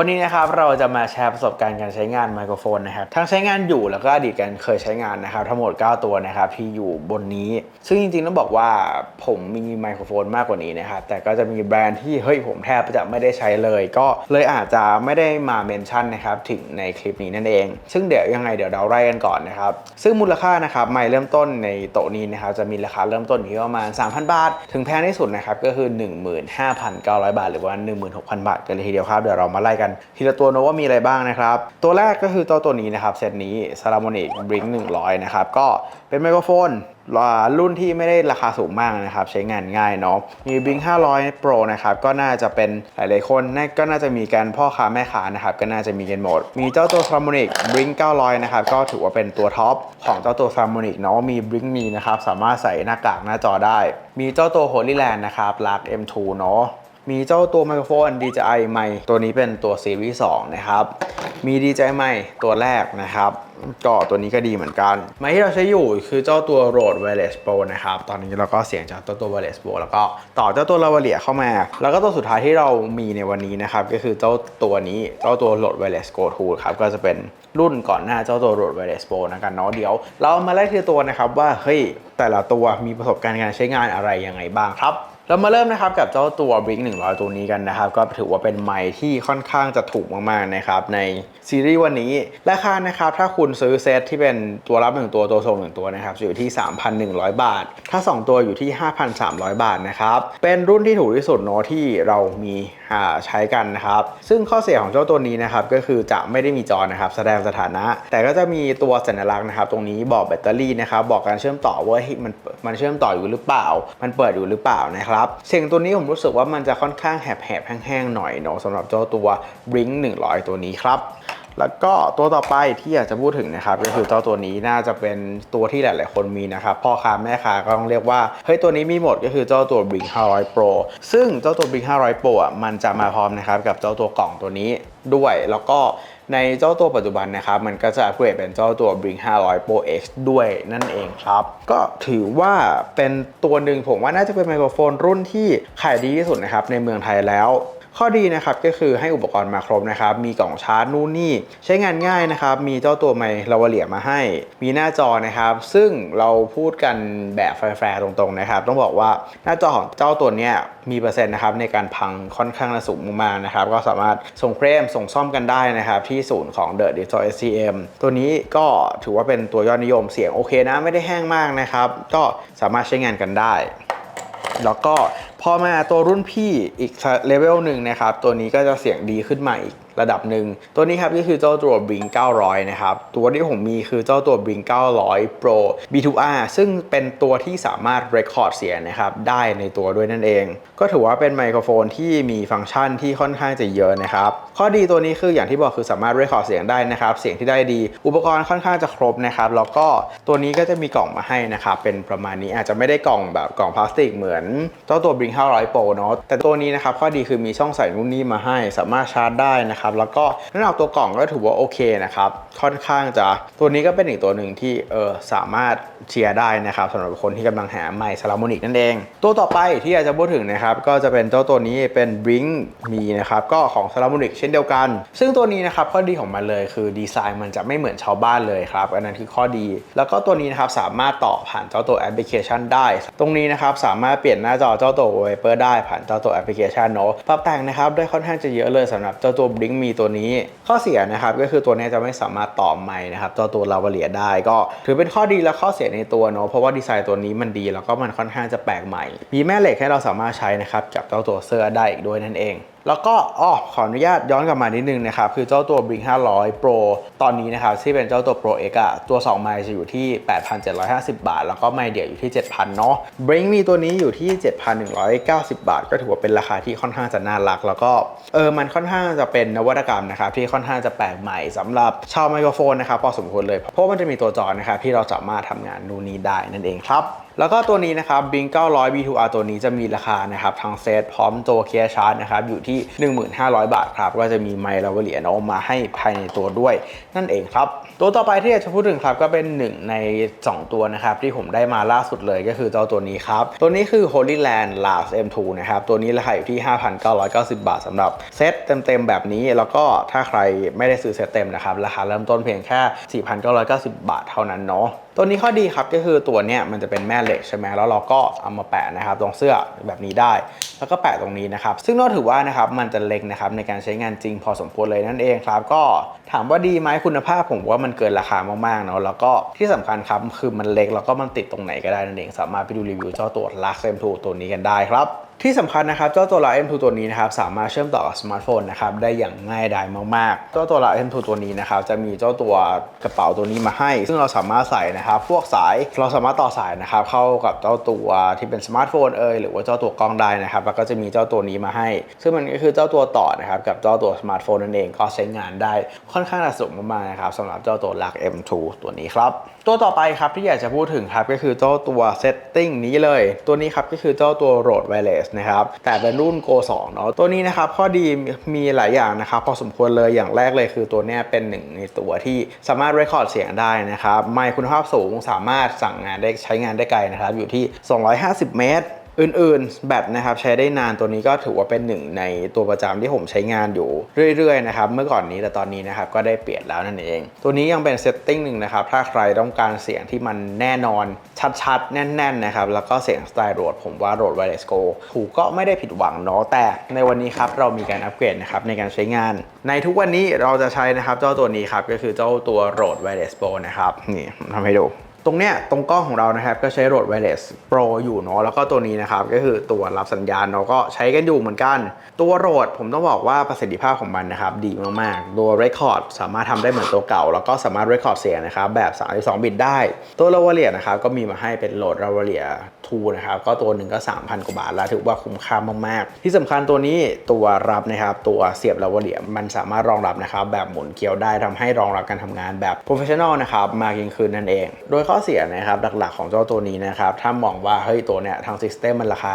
วันนี้นะครับเราจะมาแชร์ประสบการณ์การใช้งานไมโครโฟนนะครับทั้งใช้งานอยู่แล้วก็อดีตการเคยใช้งานนะครับทั้งหมด 9 ตัวนะครับที่อยู่บนนี้ ซึ่งจริงๆต้องบอกว่าผมมีไมโครโฟนมากกว่านี้นะครับแต่ก็จะมีแบรนด์ที่เฮ้ยผมแทบจะไม่ได้ใช้เลย ก็เลยอาจจะไม่ได้มาเมนชั่นนะครับถึงในคลิปนี้นั่นเอง ซึ่งเดี๋ยวยังไงเดี๋ยวเราไล่กันก่อนนะครับซึ่งมูลค่านะครับไมค์เริ่มต้นในโต๊ะนี้นะครับจะมีราคาเริ่มต้นอยู่ที่ประมาณ 3,000 บาท ถึงแพงที่สุดนะครับก็คือ 15,900 บาท หรือว่า16,000 บาทกันเลยทีเดียวครับเดี๋ยวเรามาไล่กันทีละตัวนะว่ามีอะไรบ้างนะครับ ตัวแรกก็คือตัวตัวนี้นะครับเซตนี้ s a l a m o n i c Blink 100 นะครับ ก็เป็นไมโครโฟนรุ่นที่ไม่ได้ราคาสูงมากนะครับ ใช้งานง่ายเนาะมี Blink 500 Pro นะครับ ก็น่าจะเป็นหลายๆคนน่าก็น่าจะมีกันพ่อค้าแม่ค้านะครับ ก็น่าจะมีกันหมด มีเจ้าตัว s a l a m o n i c Blink 900 นะครับ ก็ถือว่าเป็นตัวท็อปของเจ้าตัว s a l a m o n i c เนาะมี Blink มีนะครับสามารถใส่หน้ากากหน้าจอได้ มีเจ้าตัว Holy Land นะครับ Lark M2 เนาะ มีเจ้าตัวไมโครโฟน DJI ไมค์ตัวนี้เป็นตัวซีรีส์2นะครับ มี DJI ไมค์ตัวแรกนะครับก็ตัวนี้ก็ดีเหมือนกัน ไมค์ที่เราใช้อยู่คือเจ้าตัว Rode Wireless Pro นะครับ ตอนนี้เราก็เสียงจากตัวตัว Wireless Pro แล้วก็ต่อเจ้าตัว Lavalier เข้ามา แล้วก็ตัวสุดท้ายที่เรามีในวันนี้นะครับ ก็คือเจ้าตัวนี้เจ้าตัว Rode Wireless Go 2ครับ ก็จะเป็นรุ่นก่อนหน้าเจ้าตัว Rode Wireless Pro นะกันเนาะเดี๋ยว เรามาไล่ทีตัวนะครับว่าเฮ้ยแต่ละตัวมีประสบการณ์การใช้งานอะไรยังไงบ้างครับ เรามาเริ่มนะครับกับเจ้าตัว b r i ก100 ตัวนี้กันนะครับก็ถือว่าเป็นไม้ที่ค่อนข้างจะถูกมากๆนะครับในซีรีส์วันนี้ ราคานะครับถ้าคุณซื้อเซตที่เป็นตัวรับ 1 ตัวตัวส่ง1ตัวนะครับอยู่ที่ 3,100 บาท ถ้า 2 ตัวอยู่ที่ 5,300 บาทนะครับเป็นรุ่นที่ถูกที่สุดเนาะที่เรามี ใช้กันนะครับ ซึ่งข้อเสียของเจ้าตัวนี้นะครับก็คือจะไม่ได้มีจอนะครับ แสดงสถานะ แต่ก็จะมีตัวสัญลักษณ์นะครับ ตรงนี้บอกแบตเตอรี่นะครับ บอกการเชื่อมต่อว่ามันมันเชื่อมต่ออยู่หรือเปล่า มันเปิดอยู่หรือเปล่านะครับเสียงตัวนี้ผมรู้สึกว่ามันจะค่อนข้างแหบแหบแห้งๆหน่อยเนาะสำหรับเจ้าตัว Blink 100 ตัวนี้ครับ แล้วก็ตัวต่อไปที่อยากจะพูดถึงนะครับก็คือเจ้าตัวนี้น่าจะเป็นตัวที่หลาย ๆ คนมีนะครับพ่อค้าแม่ค้าก็ต้องเรียกว่าเฮ้ยตัวนี้มีหมดก็คือเจ้าตัว Big 500 Pro ซึ่งเจ้าตัว Big 500 Pro อะมันจะมาพร้อมนะครับกับเจ้าตัวกล่องตัวนี้ด้วย แล้วก็ในเจ้าตัวปัจจุบันนะครับมันก็จะอัปเกรดเป็นเจ้าตัว Blink 500 Pro X ด้วยนั่นเองครับ ก็ถือว่าเป็นตัวหนึ่งผมว่าน่าจะเป็นไมโครโฟนรุ่นที่ขายดีที่สุดนะครับในเมืองไทยแล้ว ข้อดีนะครับก็คือให้อุปกรณ์มาครบนะครับ มีกล่องชาร์จนู่นนี่ ใช้งานง่ายนะครับ มีเจ้าตัวไมค์ลาวเลียมาให้ มีหน้าจอนะครับ ซึ่งเราพูดกันแบบแฟร์ๆตรงๆนะครับ ต้องบอกว่าหน้าจอของเจ้าตัวเนี้ยมีเปอร์เซ็นต์นะครับในการพังค่อนข้างสูงมากนะครับ ก็สามารถส่งเคลมส่งซ่อมกันได้นะครับที่ศูนย์ของ The Digital SCM ตัวนี้ก็ถือว่าเป็นตัวยอดนิยมเสียงโอเคนะไม่ได้แห้งมากนะครับ ก็สามารถใช้งานกันได้ แล้วก็พอมาตัวรุ่นพี่อีกเลเวลหนึ่งนะครับ ตัวนี้ก็จะเสียงดีขึ้นมาอีก ระดับหนึ่ง ตัวนี้ครับก็คือเจ้าตัว Blink 900 นะครับ ตัวที่ผมมีคือเจ้าตัว Blink 900 Pro B2R ซึ่งเป็นตัวที่สามารถ record เสียงนะครับ ได้ในตัวด้วยนั่นเอง ก็ถือว่าเป็นไมโครโฟนที่มีฟังก์ชันที่ค่อนข้างจะเยอะนะครับ ข้อดีตัวนี้คืออย่างที่บอกคือสามารถ record เสียงได้นะครับ เสียงที่ได้ดี อุปกรณ์ค่อนข้างจะครบนะครับ แล้วก็ตัวนี้ก็จะมีกล่องมาให้นะครับ เป็นประมาณนี้อาจจะไม่ได้กล่องแบบกล่องพลาสติกเหมือนเจ้าตัว Blink 500 Pro เนาะ แต่ตัวนี้นะครับข้อดีคือมีช่องใส่นู่นนี่มาให้ สามารถชาร์จได้นะครับแล้วก็ระดับตัวกล่องก็ถือว่าโอเคนะครับค่อนข้างจะตัวนี้ก็เป็นอีกตัวหนึ่งที่เออสามารถเชียร์ได้นะครับสำหรับคนที่กำลังหาไมค์ซาลามอนิกนั่นเอง ตัวต่อไปที่อยากจะพูดถึงนะครับก็จะเป็นเจ้าตัวนี้เป็น Blink มีนะครับก็ของซาลามอนิกเช่นเดียวกัน ซึ่งตัวนี้นะครับข้อดีของมันเลยคือดีไซน์มันจะไม่เหมือนชาวบ้านเลยครับอันนั้นคือข้อดี แล้วก็ตัวนี้นะครับสามารถต่อผ่านเจ้าตัวแอปพลิเคชันได้ ตรงนี้นะครับสามารถเปลี่ยนหน้าจอเจ้าตัว Viper ได้ผ่านเจ้าตัวแอปพลิเคชันเนาะปรับแต่งนะครับได้ค่อนข้างจะเยอะเลยสำหรับเจ้าตัว Blink มีตัวนี้ข้อเสียนะครับก็คือตัวนี้จะไม่สามารถต่อไม้นะครับตัวตัวลาวาเลียได้ก็ถือเป็นข้อดีและข้อเสียในตัวเนาะเพราะว่าดีไซน์ตัวนี้มันดีแล้วก็มันค่อนข้างจะแปลกใหม่ มีแม่เหล็กให้เราสามารถใช้นะครับจับเจ้าตัวเสื้อได้อีกด้วยนั่นเอง แล้วก็อ๋อขออนุญาตย้อนกลับมานิดนึงนะครับ คือเจ้าตัว Blink 500 Pro ตอนนี้นะครับ ที่เป็นเจ้าตัว Pro X อะตัว 2 ไมค์จะอยู่ที่ 8,750 บาท แล้วก็ไมค์เดียวอยู่ที่ 7,000 เนาะ Blink มีตัวนี้อยู่ที่ 7,190 บาท ก็ถือว่าเป็นราคาที่ค่อนข้างจะน่ารัก แล้วก็เออมันค่อนข้างจะเป็นนวัตกรรมนะครับที่ค่อนข้างจะแปลกใหม่สำหรับชาวไมโครโฟนนะครับพอสมควรเลยเพราะมันจะมีตัวจอนะครับที่เราสามารถทำงานนู่นนี่ได้นั่นเองครับ แล้วก็ตัวนี้นะครับ b i n 900 B2R ตัวนี้จะมีราคานะครับทางเซตพร้อมตัวเคียร์ชาร์จนะครับอยู่ที่ 15,000บาทครับก็จะมีไมล์ลาวเหรียญเอามาให้ภายในตัวด้วย นั่นเองครับ ตัวต่อไปที่อยากจะพูดถึงครับก็เป็นหนึ่งใน 2 ตัวนะครับที่ผมได้มาล่าสุดเลยก็คือเจ้าตัวนี้ครับ ตัวนี้คือ Holy Land Last M2 นะครับตัวนี้ราคาอยู่ที่ 5,990 บาทสำหรับเซตเต็มๆแบบนี้แล้วก็ถ้าใครไม่ได้ซื้อเซตเต็มนะครับราคาเริ่มต้นเพียงแค่ 4,990 บาทเท่านั้นเนาะตัวนี้ข้อดีครับก็คือตัวเนี้ยมันจะเป็นแม่เหล็กใช่ไหมแล้วเราก็เอามาแปะนะครับตรงเสื้อแบบนี้ได้ แล้วก็แปะตรงนี้นะครับ ซึ่งนอกถือว่านะครับมันจะเล็กนะครับในการใช้งานจริงพอสมควรเลยนั่นเองครับ ก็ถามว่าดีไหมคุณภาพผมว่ามันเกินราคามากๆเนาะแล้วก็ที่สำคัญครับคือมันเล็กแล้วก็มันติดตรงไหนก็ได้นั่นเอง สามารถไปดูรีวิวเจ้าตัว Lux M2 ตัวนี้กันได้ครับ ที่สำคัญนะครับเจ้าตัว Lux M2 ตัวนี้นะครับสามารถเชื่อมต่อกับสมาร์ทโฟนนะครับได้อย่างง่ายดายมากๆเจ้าตัว Lux M2 ตัวนี้นะครับจะมีเจ้าตัวกระเป๋าตัวนี้มาให้ ซึ่งเราสามารถใส่นะครับพวกสายเราสามารถต่อสายนะครับเข้ากับเจ้าตัวที่เป็นสมาร์ทโฟนเอยหรือว่าเจ้าตัวกล้องได้นะครับแล้วก็จะมีเจ้าตัวนี้มาให้ ซึ่งมันก็คือเจ้าตัวต่อนะครับกับเจ้าตัวสมาร์ทโฟนนั่นเองก็ใช้งานได้ค่อนข้างสะดวกมากๆนะครับสำหรับเจ้าตัว Lux M2 ตัวนี้ครับ ตัวต่อไปครับที่อยากจะพูดถึงครับก็คือเจ้าตัว setting นี้เลย ตัวนี้ครับก็คือเจ้าตัว Rode Wireless นะครับแต่เป็นรุ่น Go 2เนาะตัวนี้นะครับข้อดีมีหลายอย่างนะครับพอสมควรเลยอย่างแรกเลยคือตัวนี้เป็นหนึ่งในตัวที่สามารถ record เสียงได้นะครับไมค์คุณภาพสูงสามารถสั่งงานได้ใช้งานได้ไกลนะครับอยู่ที่ 250 เมตร อื่นๆ แบตนะครับใช้ได้นานตัวนี้ก็ถือว่าเป็นหนึ่งในตัวประจำที่ผมใช้งานอยู่เรื่อยๆนะครับเมื่อก่อนนี้แต่ตอนนี้นะครับก็ได้เปลี่ยนแล้วนั่นเอง ตัวนี้ยังเป็นเซตติ้งหนึ่งนะครับถ้าใครต้องการเสียงที่มันแน่นอนชัดๆ แน่นๆนะครับแล้วก็เสียงสไตล์โรดผมว่าโรด Wireless Go ถูกก็ไม่ได้ผิดหวังเนาะแต่ในวันนี้ครับเรามีการอัปเกรดนะครับในการใช้งาน ในทุกวันนี้เราจะใช้นะครับเจ้าตัวนี้ครับก็คือเจ้าตัว Rode Wireless Pro นะครับนี่ทำให้ดู ตรงเนี้ยตรงกล้องของเรานะครับก็ใช้ Rode Wireless Pro อยู่เนาะแล้วก็ตัวนี้นะครับก็คือตัวรับสัญญาณเราก็ใช้กันอยู่เหมือนกัน ตัวโหลดผมต้องบอกว่าประสิทธิภาพของมันนะครับดีมากๆตัว Record สามารถทำได้เหมือนตัวเก่า แล้วก็สามารถ Record เสียงนะครับแบบ 32 บิตได้ ตัวโลวเลียนะครับก็มีมาให้เป็นโหลดโลวเลีย 2นะครับ ก็ตัวหนึ่งก็ 3,000 กว่าบาทแล้วถือว่าคุ้มค่ามากๆ ที่สำคัญตัวนี้ตัวรับนะครับ ตัวเสียบ Lavalier มันสามารถรองรับนะครับ แบบหมุนเกลียวได้ทำให้รองรับการทำงานแบบ Professional นะครับมากยิ่งขึ้นนั่นเอง โดยข้อเสียนะครับหลักๆของเจ้าตัวนี้นะครับ ถ้ามองว่าเฮ้ยตัวเนี้ยทาง System มันราคา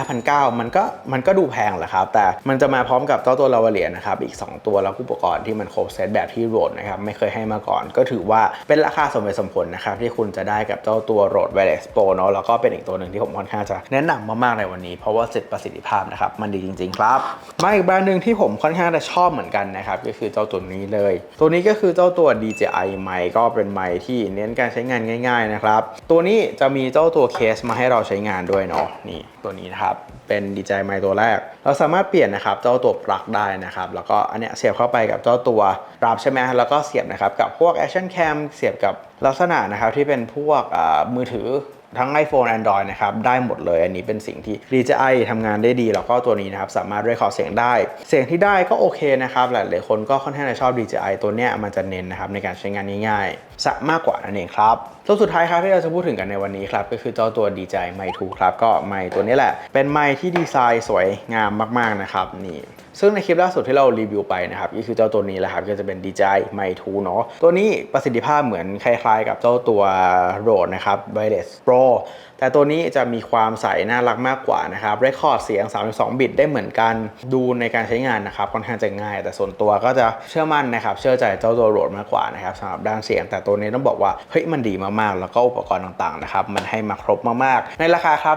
15,900มันก็มันก็ดูแพงแหละครับแต่มันจะมาพร้อมกับเจ้าตัวลาวเลียนะครับอีก 2 ตัวแล้วอุปกรณ์ที่มันครบเซตแบบที่โรดนะครับไม่เคยให้มาก่อน ก็ถือว่าเป็นราคาสมเหตุสมผลนะครับที่คุณจะได้กับเจ้าตัวโรด Wireless Pro เนาะแล้วก็เป็นอีกตัวหนึ่งที่ผมค่อนข้างจะแนะนำมากๆในวันนี้ เพราะว่าเสร็จประสิทธิภาพนะครับมันดีจริง ๆ ครับมาอีกแบรนด์หนึ่งที่ผมค่อนข้างจะชอบเหมือนกันนะครับก็คือเจ้าตัวนี้เลย ตัวนี้ก็คือเจ้าตัว DJI ไมค์ก็เป็นไมค์ที่เน้นการใช้งานง่าย ๆนะครับ ตัวนี้จะมีเจ้าตัวเคสมาให้เราใช้งานด้วยเนาะนี่ตัวนี้นะครับเป็น DJI ไมค์ตัวแรก เราสามารถเปลี่ยนนะครับเจ้าตัวปลั๊กได้นะครับแล้วก็อันเนี้ยเสียบเข้าไปกับเจ้าตัวรับใช่ไหมแล้วก็เสียบนะครับกับพวก Action Cam เสียบกับลักษณะนะครับที่เป็นพวกอ่ามือถือ ทั้ง iPhone Android นะครับได้หมดเลย อันนี้เป็นสิ่งที่ DJI ทำงานได้ดี แล้วก็ตัวนี้นะครับสามารถเรียกขอเสียงได้ เสียงที่ได้ก็โอเคนะครับหลายๆคนก็ค่อนข้างจะชอบ DJI ตัวเนี้ยมันจะเน้นนะครับในการใช้งานง่ายๆสะมากกว่านั่นเองครับตัวสุดท้ายครับที่เราจะพูดถึงกันในวันนี้ครับก็คือเจ้าตัว DJI Mic 2ครับก็ไมค์ตัวนี้แหละ เป็นไมค์ที่ดีไซน์สวยงามมากๆนะครับนี่ ซึ่งในคลิปล่าสุดที่เรารีวิวไปนะครับก็คือเจ้าตัวนี้แหละครับก็จะเป็น DJI Mic 2เนาะตัวนี้ประสิทธิภาพเหมือนคล้ายๆ กับเจ้าตัว Rode นะครับ Wireless Pro แต่ตัวนี้จะมีความใสน่ารักมากกว่านะครับเรคคอร์ดเสียง 32 บิตได้เหมือนกันดูในการใช้งานนะครับค่อนข้างจะง่าย แต่ส่วนตัวก็จะเชื่อมั่นนะครับเชื่อใจเจ้าตัวโรดมากกว่านะครับสำหรับด้านเสียง แต่ตัวนี้ต้องบอกว่าเฮ้ยมันดีมากๆ แล้วก็อุปกรณ์ต่างๆนะครับมันให้มาครบมากๆ ในราคาครับ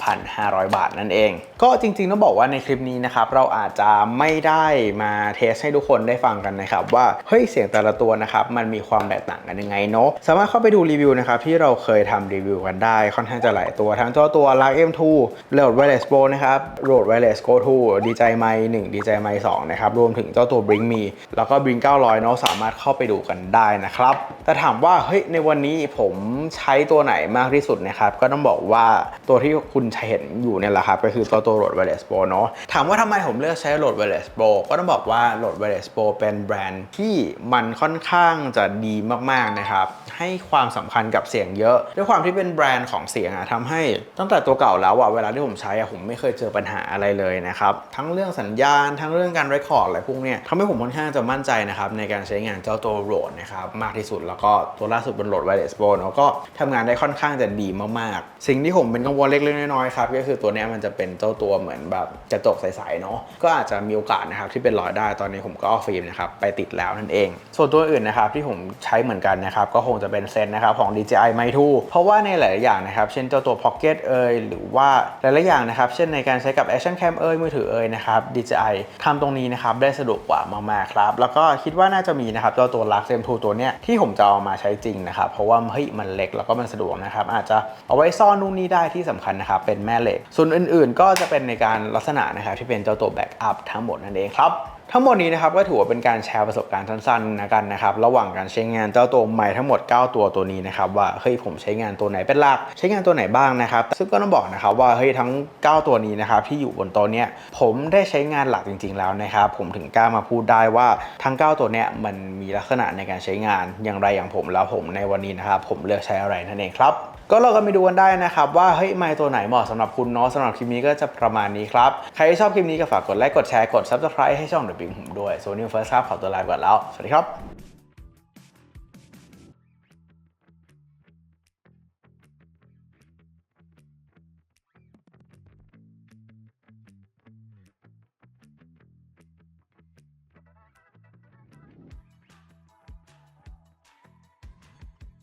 12,500 บาทนั่นเอง ก็จริงๆต้องบอกว่าในคลิปนี้นะครับเราอาจจะไม่ได้มาเทสให้ทุกคนได้ฟังกันนะครับว่าเฮ้ยเสียงแต่ละตัวนะครับมันมีความแตกต่างกันยังไงเนาะสามารถเข้าไปดูรีวิวนะครับที่เราเคยทำรีวิวกันได้ค่อนข้างจะหลายตัว ทั้งเจ้าตัว Lux M2 Rode Wireless Pro นะครับ Rode Wireless Go 2 DJI Mic 1 DJI Mic 2นะครับรวมถึงเจ้าตัว Bring Me แล้วก็ Bring 900เนาะสามารถเข้าไปดูกันได้นะครับแต่ถามว่าเฮ้ยในวันนี้ผมใช้ตัวไหนมากที่สุดนะครับก็ต้องบอกว่าตัวที่คุณเห็นอยู่เนี่ยแหละครับก็คือเจ้าตัว Rode Wireless Pro เนาะถามว่าทำไมผมเลือกช้โหลด Wireless Pro ก็ต้องบอกว่าโหลด Wireless Pro เป็นแบรนด์ที่มันค่อนข้างจะดีมากๆนะครับ ให้ความสำคัญกับเสียงเยอะ ด้วยความที่เป็นแบรนด์ของเสียงอะทำให้ตั้งแต่ตัวเก่าแล้วอะเวลาที่ผมใช้อะผมไม่เคยเจอปัญหาอะไรเลยนะครับ ทั้งเรื่องสัญญาณ ทั้งเรื่องการ record อะไรพวกเนี้ยทำให้ผมค่อนข้างจะมั่นใจนะครับในการใช้งานเจ้าตัว Rode นะครับมากที่สุดแล้วก็ตัวล่าสุดเป็น Rode Wireless Pro เนอะก็ทำงานได้ค่อนข้างจะดีมากๆ สิ่งที่ผมเป็นกังวลเล็กๆน้อยๆครับก็คือตัวเนี้ยมันจะเป็นเจ้าตัวเหมือนแบบกระจกใสๆเนาะก็อาจจะมีโอกาสนะครับที่เป็นรอยได้ตอนนี้ผมก็เอาฟิล์มนะครับไปติดแล้วนั่นเอง ส่วนตัวอื่นนะครับที่ผมใช้เหมือนกันนะครับก็คงจะเป็นเซนนะครับของ DJI m i 2เพราะว่าในหลายๆอย่างนะครับเช่นเจ้าตัว Pocket เอยหรือว่าหลายๆอย่างนะครับเช่นในการใช้กับ Action Cam เอยมือถือเอยนะครับ DJI ทำตรงนี้นะครับได้สะดวกกว่ามากๆครับแล้วก็คิดว่าน่าจะมีนะครับเจ้าตัว Lux M2 ตัวเนี้ยที่ผมจะเอามาใช้จริงนะครับเพราะว่าเฮ้ยมันเล็กแล้วก็มันสะดวกนะครับอาจจะเอาไว้ซ่อนนู่นนี่ได้ที่สำคัญนะครับเป็นแม่เหล็ก ส่วนอื่น ๆ ก็จะเป็นในการลักษณะนะครับที่เป็นเจ้าตัวแบ็กอัพทั้งหมดนั่นเองครับทั้งหมดนี้นะครับก็ถือว่าเป็นการแชร์ประสบการณ์สั้นๆนะกันนะครับระหว่างการใช้งานเจ้าตัวใหม่ทั้งหมด 9 ตัวตัวนี้นะครับว่าเฮ้ยผมใช้งานตัวไหนเป็นหลัก ใช้งานตัวไหนบ้างนะครับซึ่งก็ต้องบอกนะครับว่าเฮ้ยทั้ง 9 ตัวนี้นะครับที่อยู่บนโต๊ะเนี้ยผมได้ใช้งานหลักจริง ๆ แล้วนะครับผมถึงกล้ามาพูดได้ว่าทั้ง 9 ตัวเนี้ยมันมีลักษณะในการใช้งานอย่างไรอย่างผมแล้วผมในวันนี้นะครับผมเลือกใช้อะไรนั่นเองครับ ก็เรากันไปดูกันได้นะครับ ว่าเฮ้ยไมค์ตัวไหนเหมาะสำหรับคุณเนาะสำหรับคลิปนี้ก็จะประมาณนี้ครับ ใครที่ชอบคลิปนี้ก็ฝากกดไลค์กดแชร์กด subscribe ให้ช่อง The Big ผมด้วยส่วนนิวเฟิร์สครับขอตัวลาไปก่อนแล้ว สวัสดีครับ